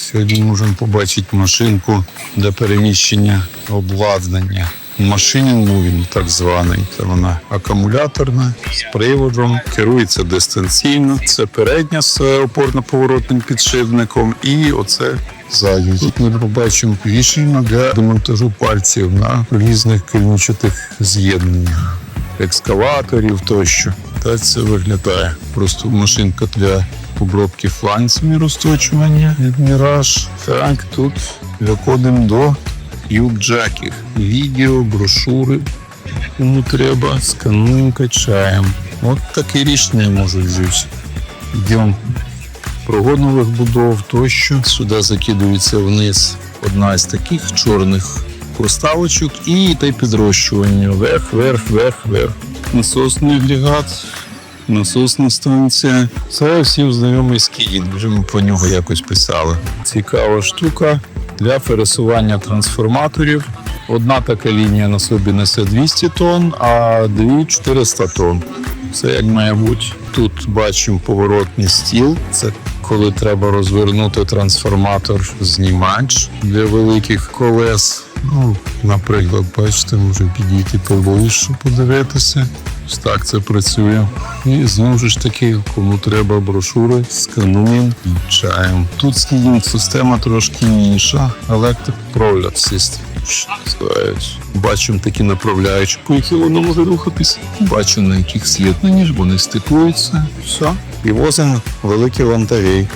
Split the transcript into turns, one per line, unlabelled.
Сьогодні можемо побачити машинку для переміщення обладнання. Машинінг він так званий. Це вона акумуляторна з приводом, керується дистанційно. Це передня з опорно-поворотним підшипником, і оце ззаду. Тут ми побачимо рішення для демонтажу пальців на різних кільничатих з'єднаннях, екскаваторів тощо. Так це виглядає. Просто машинка для обробки фланців і розточування від Міраж. Так, тут виходимо до юбджаків. Відео, брошури. Кому треба, скануємо, качаємо. От таке рішення можуть жити. Йдемо прогоднових будов тощо. Сюди закидується вниз одна з таких чорних проставочок і й підрощування. Вверх, вверх, вверх, вверх. Насосний агрегат, насосна станція. Це всі знайомий скід. Вже ми по нього якось писали. Цікава штука для пересування трансформаторів. Одна така лінія на собі несе 200 тонн, а дві 400 тонн. Все як має бути. Тут бачимо поворотний стіл. Це коли треба розвернути трансформатор знімач для великих колес. Ну, наприклад, бачите, може підійти поближче, подивитися. Ось так це працює. І знову ж таки, кому треба брошури, скануємо і чаємо. Тут скидінг система трошки інша. System. що називається. Бачимо такі направляючі, по яких воно може рухатись. Бачимо, на яких з'єднані ж вони стикуються. Все. І возимо великі вантажі.